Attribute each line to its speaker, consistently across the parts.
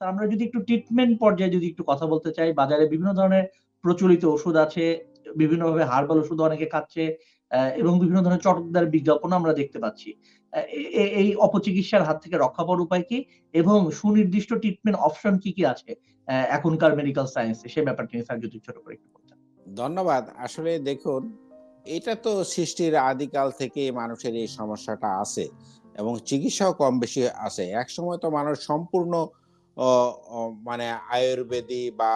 Speaker 1: আমরা যদি একটু ট্রিটমেন্ট পর্যায়ে যদি একটু কথা বলতে চাই, বাজারে বিভিন্ন ধরনের প্রচলিত ওষুধ আছে। বিভিন্নভাবে হার্বাল ওষুধ অনেকে খাচ্ছে এবং বিভিন্ন ধরনের চটকদার বিজ্ঞাপন আমরা দেখতে পাচ্ছি। এই অপচিকিৎসার হাত থেকে রক্ষা পাওয়ার উপায় কি? এবং সুনির্দিষ্ট ট্রিটমেন্ট অপশন কি, কি আছে এখনকার মেডিকেল সায়েন্স এ? সে ব্যাপারটা নিয়ে স্যার যদি ছোট করে একটু বলতেন।
Speaker 2: ধন্যবাদ। আসলে দেখুন, এটা তো সৃষ্টির আদিকাল থেকে মানুষের এই সমস্যাটা আছে এবং চিকিৎসাও কম বেশি আছে। একসময় তো মানুষ সম্পূর্ণ মানে আয়ুর্বেদী বা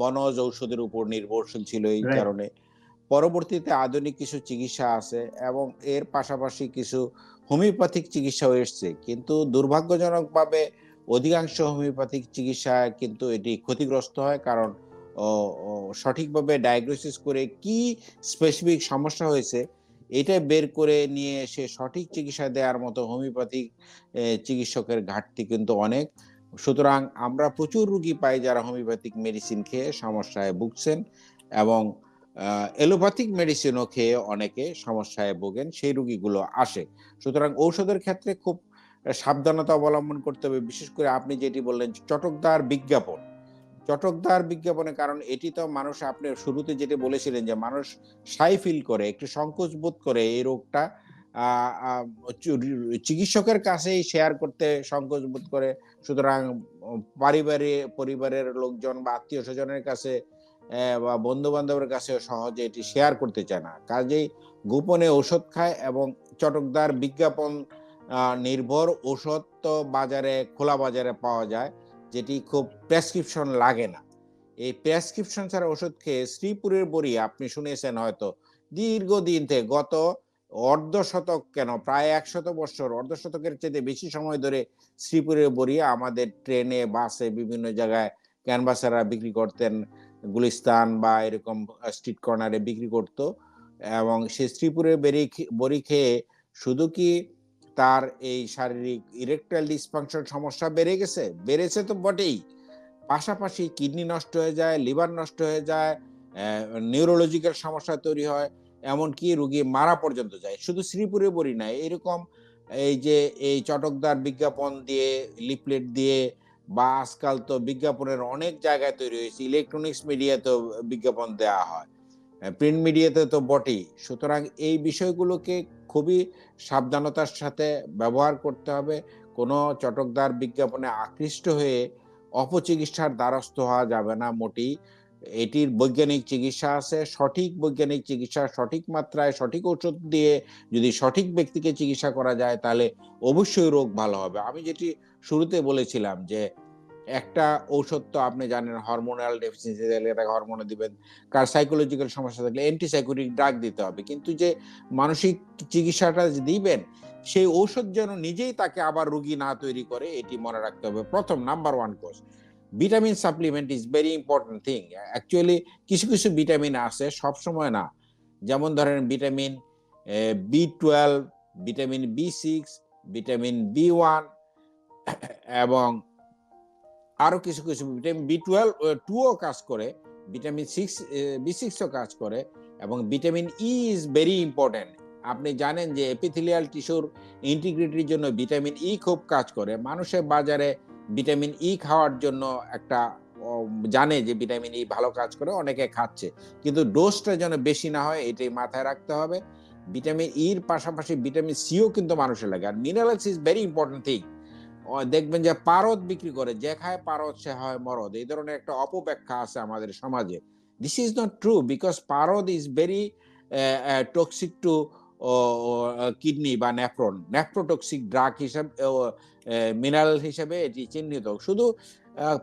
Speaker 2: বনজ ঔষধের উপর নির্ভরশীল ছিল এই কারণে। পরবর্তীতে আধুনিক কিছু চিকিৎসা আছে এবং এর পাশাপাশি কিছু হোমিওপ্যাথিক চিকিৎসাও এসছে। কিন্তু দুর্ভাগ্যজনকভাবে অধিকাংশ হোমিওপ্যাথিক চিকিৎসায় কিন্তু এটি ক্ষতিগ্রস্ত হয়। কারণ সঠিকভাবে ডায়াগনোসিস করে কি স্পেসিফিক সমস্যা হয়েছে, এটা বের করে নিয়ে এসে সঠিক চিকিৎসা দেওয়ার মতো হোমিওপ্যাথিক চিকিৎসকের ঘাটতি কিন্তু অনেক। সুতরাং আমরা প্রচুর রুগী পাই যারা হোমিওপ্যাথিক মেডিসিন খেয়ে সমস্যায় ভুগছেন এবং এলোপ্যাথিক মেডিসিনও খেয়ে অনেকে সমস্যায় ভোগেন। সেই রুগীগুলো আসে। সুতরাং ঔষধের ক্ষেত্রে খুব সাবধানতা অবলম্বন করতে হবে। বিশেষ করে আপনি যেটি বললেন চটকদার বিজ্ঞাপন। চটকদার বিজ্ঞাপনের কারণ এটি তো মানুষ আপনি শুরুতে যেটা বলেছিলেন যে মানুষ সাই ফিল করে, একটু সংকোচ বোধ করে এই রোগটা চিকিৎসকের কাছেই শেয়ার করতে সংকোচ বোধ করে। সুতরাং ও পারিবারে পরিবারের লোকজন বা আত্মীয় স্বজনের কাছে বা বন্ধু-বান্ধবের কাছেও সহজে এটি শেয়ার করতে চায় না। কাজেই গোপনে ওষুধ খায় এবং চটকদার বিজ্ঞাপন নির্ভর ওষুধ তো বাজারে, খোলা বাজারে পাওয়া যায়। যেটি খুব প্রেসক্রিপশন লাগে না। এই প্রেসক্রিপশন ছাড়া ওষুধ খেয়ে শ্রীপুরের বড়ি আপনি শুনেছেন হয়তো। দীর্ঘদিন থেকে গত অর্ধ শতক কেন প্রায় একশত বৎসর, অর্ধ শতকের চাইতে বেশি সময় ধরে শ্রীপুরে বড়ি আমাদের ট্রেনে, বাসে বিভিন্ন জায়গায় ক্যানভাসেরা বিক্রি করতেন। গুলিস্তান বা এরকম স্ট্রিট কর্নারে বিক্রি করত। এবং সে শ্রীপুরে বেরি বড়ি খেয়ে শুধু কি তার এই শারীরিক ইরেকটাইল ডিসফাংশন সমস্যা বেড়ে গেছে? বেড়েছে তো বটেই। পাশাপাশি কিডনি নষ্ট হয়ে যায়, লিভার নষ্ট হয়ে যায়, নিউরোলজিক্যাল সমস্যা তৈরি হয়। এমনকি রোগী মারা পর্যন্ত যায়। শুধু শ্রীপুরে বলি না, এরকম এই যে এই চটকদার বিজ্ঞাপন দিয়ে, লিফলেট দিয়ে বা আজকাল তো বিজ্ঞাপনের অনেক জায়গায় তৈরি হয়েছে। ইলেকট্রনিক্স মিডিয়াতেও বিজ্ঞাপন দেওয়া হয়। প্রিন্ট মিডিয়াতে তো বটেই। সুতরাং এই বিষয়গুলোকে খুবই সাবধানতার সাথে ব্যবহার করতে হবে। কোনো চটকদার বিজ্ঞাপনে আকৃষ্ট হয়ে অপচিকিৎসার দ্বারস্থ হওয়া যাবে না মোটেই। এটির বৈজ্ঞানিক চিকিৎসা আছে। সঠিক বৈজ্ঞানিক চিকিৎসা সঠিক মাত্রায় সঠিক ঔষধ দিয়ে যদি সঠিক ব্যক্তিকে চিকিৎসা করা যায় তাহলে অবশ্যই রোগ ভালো হবে। আমি যেটি শুরুতে বলেছিলাম যে একটা ঔষধ তো আপনি জানেন হরমোনাল ডেফিসিয়েন্সি থাকলে তাকে হরমোন দিবেন। কার সাইকোলজিক্যাল সমস্যা থাকলে অ্যান্টিসাইকোটিক ড্রাগ দিতে হবে। কিন্তু যে মানসিক চিকিৎসাটা দিবেন, সেই ঔষধ যেন নিজেই তাকে আবার রোগী না তৈরি করে এটি মনে রাখতে হবে। প্রথম number one course. Vitamin supplement is very important thing. Actually কিছু, কিছু ভিটামিন আছে সবসময় না। যেমন ধরেন vitamin B B12, vitamin B6, vitamin B1 এবং আরও কিছু, কিছু ভিটামিন B12 ও 2 ও কাজ করে। ভিটামিন সিক্স বি সিক্সও কাজ করে এবং vitamin E is very important. আপনি জানেন যে এপিথেলিয়াল টিস্যুর ইন্টিগ্রিটির জন্য ভিটামিন ই খুব কাজ করে। মানুষের বাজারে ভিটামিন ই খাওয়ার জন্য একটা জানে যে ভিটামিন ই ভালো কাজ করে, অনেকে খাচ্ছে। কিন্তু ডোজটা যেন বেশি না হয় এটাই মাথায় রাখতে হবে। ভিটামিন ইর পাশাপাশি ভিটামিন সিও কিন্তু মানুষের লাগে। আর minerals is very important thing. দেখবেন যে পারদ বিক্রি করে। যে খায় পারদ সে হয় মরদ। এই ধরনের একটা অপব্যাখ্যা আছে আমাদের সমাজে। This is not true because পারদ is very toxic to kidney বা নেফ্রন। নেফ্রোটক্সিক ড্রাগ হিসাবে মিনারেল হিসেবে এটি চিহ্নিত। শুধু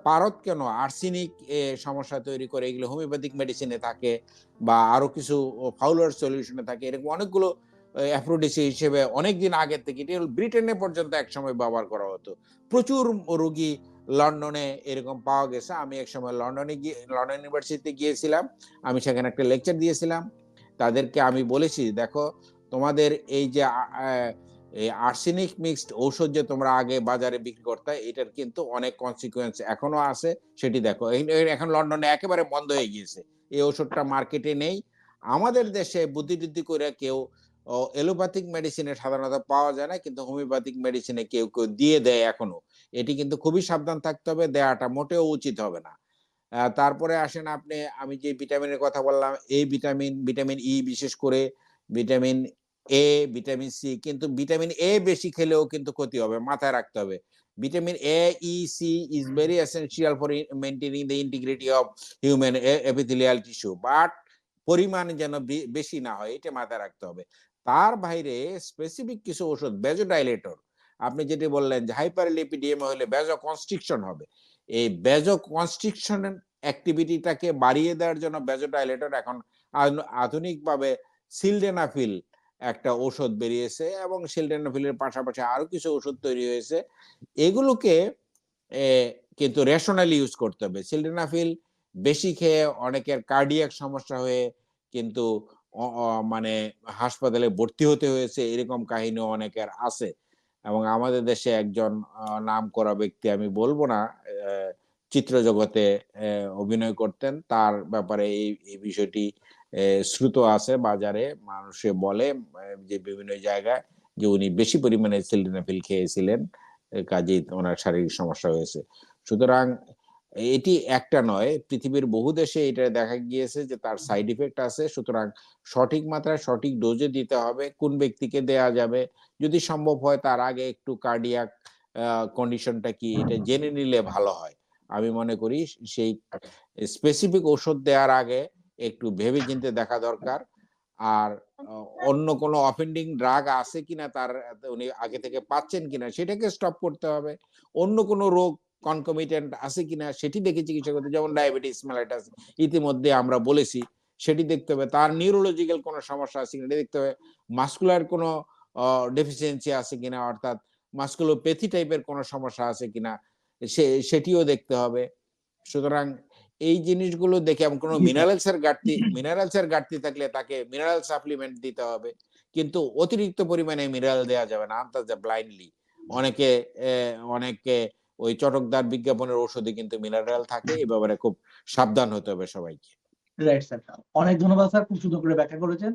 Speaker 2: পারত কেন আর্সেনিক সমস্যা তৈরি করে। এগুলো হোমিওপ্যাথিক মেডিসিনে থাকে বা আরও কিছু ফাউলার সলিউশনে থাকে। এরকম অনেকগুলো অ্যাফ্রোডিসি হিসেবে অনেকদিন আগের থেকে এটি ব্রিটেনে পর্যন্ত একসময় ব্যবহার করা হতো। প্রচুর রোগী লন্ডনে এরকম পাওয়া গেছে। আমি একসময় লন্ডনে গিয়ে লন্ডন ইউনিভার্সিটিতে গিয়েছিলাম। আমি সেখানে একটা লেকচার দিয়েছিলাম। তাদেরকে আমি বলেছি, "দেখো তোমাদের এই যে আর্সেনিক মিক্সড ঔষধ যে তোমরা আগে বাজারে বিক্রি করতে, এটার কিন্তু অনেক কনসিকুয়েন্স এখনও আছে। সেটি দেখো। এখন লন্ডনে একেবারে বন্ধ হয়ে গিয়েছে। এই ঔষধটা মার্কেটে নেই। আমাদের দেশে বুদ্ধি-টুদ্ধি কইরা কেউ এলোপ্যাথিক মেডিসিনে সাধারণত পাওয়া যায় না। কিন্তু হোমিওপ্যাথিক মেডিসিনে কেউ, কেউ দিয়ে দেয় এখনও। এটি কিন্তু খুবই সাবধান থাকতে হবে দেওয়াটা মোটেও উচিত হবে না তারপরে আসেন আপনি আমি যে ভিটামিনের কথা বললাম এই ভিটামিন ভিটামিন ই বিশেষ করে ভিটামিন এ ভিটামিন সি কিন্তু ভিটামিন এ বেশি খেলেও কিন্তু ক্ষতি হবে মাথায় রাখতে হবে। Vitamin A E C is very essential for maintaining the integrity of human epithelial tissue but পরিমাণ যেন বেশি না হয় এটা মাথায় রাখতে হবে। তার বাইরে স্পেসিফিক কিছু ওষুধ বেজোডাইলেটর আপনি যেটি বললেন যে হাইপারলিপিডিএমে হলে বেজো কনস্ট্রিকশন হবে। এই বেজো কনস্ট্রিকশন অ্যাক্টিভিটিটাকে বাড়িয়ে দেওয়ার জন্য বেজোডাইলেটর এখন আধু- আধুনিকভাবে সিলডেনাফিল একটা ওষুধ বেরিয়েছে এবং সিলডেনাফিলের পাশাপাশি আরও কিছু ওষুধ তৈরি হয়েছে। এগুলোকে কিন্তু রেশনালি ইউজ করতে হবে। সিলডেনাফিল বেশি খেয়ে অনেকের কার্ডিয়াক সমস্যা হয়ে কিন্তু মানে হাসপাতালে ভর্তি হতে হয়েছে, এরকম কাহিনীও অনেকের আছে। এবং আমাদের দেশে একজন নাম করা ব্যক্তি, আমি বলব না চিত্র জগতে অভিনয় করতেন। তার ব্যাপারে এই বিষয়টি শ্রুত আছে বাজারে, মানুষে বলে যে বিভিন্ন জায়গায় যে উনি বেশি পরিমাণে সিলডেনাফিল খেয়েছিলেন কাজেই ওনার শারীরিক সমস্যা হয়েছে। সুতরাং এটি একটা নয়, পৃথিবীর বহু দেশে এটা দেখা গিয়েছে যে তার সাইড ইফেক্ট আছে, সুতরাং সঠিক মাত্রায় সঠিক ডোজে দিতে হবে, কোন ব্যক্তিকে দেয়া যাবে, যদি সম্ভব হয় তার আগে একটু কার্ডিয়াক কন্ডিশনটা কি, এটা জেনে নিলে ভালো হয়। আমি মনে করি সেই স্পেসিফিক ওষুধ দেওয়ার আগে একটু ভেবে চিন্তে দেখা দরকার। আর অন্য কোনো অফেন্ডিং ড্রাগ আছে কিনা তার, উনি আগে থেকে পাচ্ছেন কিনা সেটাকে স্টপ করতে হবে। অন্য কোনো রোগ কনকমিটেন্ট আছে কিনা সেটি দেখে চিকিৎসা করতে যেমন ডায়াবেটিস মেলাইটাস ইতিমধ্যে আমরা বলেছি, সেটি দেখতে হবে। তার নিউরোলজিক্যাল কোনো সমস্যা আছে কিনা দেখতে হবে। মাস্কুলার কোনো ডেফিসিয়েন্সি আছে কিনা, অর্থাৎ মাস্কুলোপ্যাথি টাইপের কোনো সমস্যা আছে কিনা সে, সেটিও দেখতে হবে। সুতরাং এই জিনিসগুলো দেখে এবং কোনো মিনারেলস এর ঘাটতি মিনারেলস এর ঘাটতি থাকলে তাকে মিনারেল সাপ্লিমেন্ট দিতে হবে। কিন্তু অতিরিক্ত পরিমাণে মিনারেল দেওয়া যাবে না আন্তাজে ব্লাইন্ডলি অনেকে অনেকে ওই চটকদার বিজ্ঞাপনের ঔষধে কিন্তু মিনারেল থাকে এ ব্যাপারে খুব সাবধান হতে হবে সবাইকে।
Speaker 1: রাইট স্যার অনেক ধন্যবাদ স্যার খুব সুন্দর করে ব্যাখ্যা করেছেন।